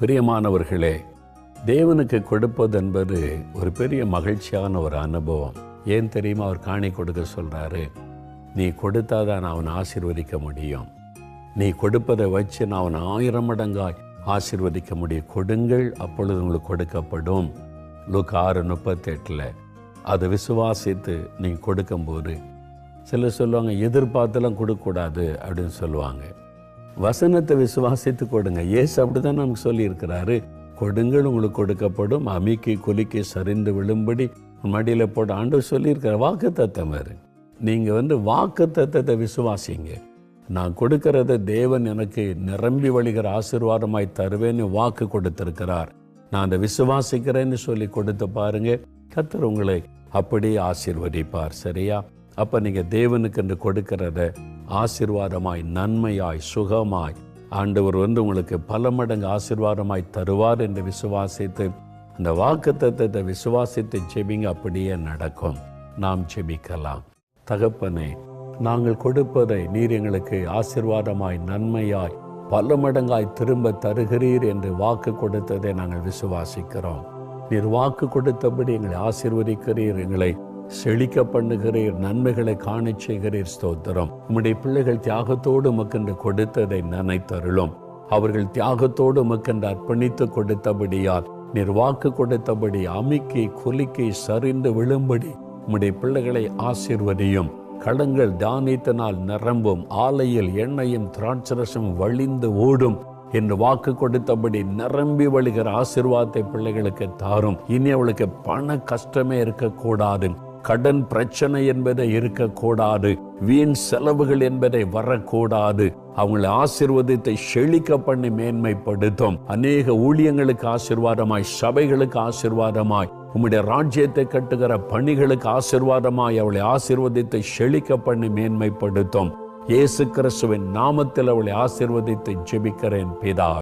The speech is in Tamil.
பிரியமானவர்களே தேவனுக்கு கொடுப்பது என்பது ஒரு பெரிய மகிழ்ச்சியான ஒரு அனுபவம். ஏன் தெரியுமா? அவர் காணி கொடுக்க சொல்கிறாரு நீ கொடுத்தாதான் அவன் ஆசிர்வதிக்க முடியும். நீ கொடுப்பதை வச்சு நான் அவன் ஆயிரம் மடங்காய் ஆசிர்வதிக்க முடியும். கொடுங்கள் அப்பொழுது உங்களுக்கு கொடுக்கப்படும். லுக் ஆறு முப்பத்தெட்டில் அதை விசுவாசித்து நீங்கள் கொடுக்கும்போது சிலர் சொல்லுவாங்க எதிர்பார்த்தெல்லாம் கொடுக்கக்கூடாது அப்படின்னு சொல்லுவாங்க. வசனத்தை விசுவாசித்து கொடுங்க. ஏசு அப்படிதான் நமக்கு சொல்லியிருக்கிறாரு. கொடுங்கள் உங்களுக்கு கொடுக்கப்படும். அமிக்கி குலுக்கி சரிந்து விழும்படி மடியில் போட்டு ஆண்டவர் சொல்லியிருக்கிற வாக்கு தத்தம் வேறு. நீங்கள் வந்து வாக்கு தத்தத்தை விசுவாசிங்க. நான் கொடுக்கறத தேவன் எனக்கு நிரம்பி வழிகிற ஆசீர்வாதமாய் தருவேன்னு வாக்கு கொடுத்திருக்கிறார். நான் அதை விசுவாசிக்கிறேன்னு சொல்லி கொடுத்து பாருங்க. கத்தர் உங்களை அப்படியே ஆசீர்வதிப்பார். சரியா? அப்போ நீங்கள் தேவனுக்கு என்று கொடுக்கிறத ஆசிர்வாதமாய் நன்மையாய் சுகமாய். ஆண்டவர் வந்து உங்களுக்கு பல மடங்கு ஆசிர்வாதமாய் தருவார் என்று விசுவாசித்து அந்த வாக்கு தத்துவத்தை விசுவாசித்து ஜெபிங்க அப்படியே நடக்கும். நாம் ஜெபிக்கலாம். தகப்பனே நாங்கள் கொடுப்பதை நீர் எங்களுக்கு ஆசீர்வாதமாய் நன்மையாய் பல மடங்காய் திரும்ப தருகிறீர் என்று வாக்கு கொடுத்ததை நாங்கள் விசுவாசிக்கிறோம். நீர் வாக்கு கொடுத்தபடி எங்களை ஆசிர்வதிக்கிறீர். எங்களை செழிக்க பண்ணுகிறீர் நன்மைகளை காணச் செய்கிறீர் ஸ்தோத்திரம். உம்முடைய பிள்ளைகள் தியாகத்தோடு மக்கென்று கொடுத்ததை நினைத்தருளும். அவர்கள் தியாகத்தோடு மக்கென்று அர்ப்பணித்து கொடுத்தபடியால் நிர்வாக்கு கொடுத்தபடி அமிக்கி குலுக்கி சரிந்து விழும்படி உம்முடைய பிள்ளைகளை ஆசிர்வதியும். கடங்கள் தானியத்தினால் நிரம்பும் ஆலையில் எண்ணெயும் திராட்சரசம் வழிந்து ஓடும் என்று வாக்கு கொடுத்தபடி நிரம்பி வழிகிற ஆசிர்வாதத்தை பிள்ளைகளுக்கு தாரும். இனி அவளுக்கு பண கஷ்டமே இருக்கக்கூடாது. கடன் பிரச்சனை என்பதை இருக்கக்கூடாது. வீண் செலவுகள் என்பதை வரக்கூடாது. அவங்களை ஆசிர்வாதத்தை செழிக்க பண்ணி மேன்மைப்படுத்தும். அநேக ஊழியங்களுக்கு ஆசிர்வாதமாய் சபைகளுக்கு ஆசிர்வாதமாய் உம்முடைய ராஜ்யத்தை கட்டுகிற பணிகளுக்கு ஆசிர்வாதமாய் அவளை ஆசிர்வதித்தை செழிக்க பண்ணி மேன்மைப்படுத்தும். இயேசு கிறிஸ்துவின் நாமத்தில் அவளை ஆசிர்வதித்து ஜெபிக்கிறேன் பிதா.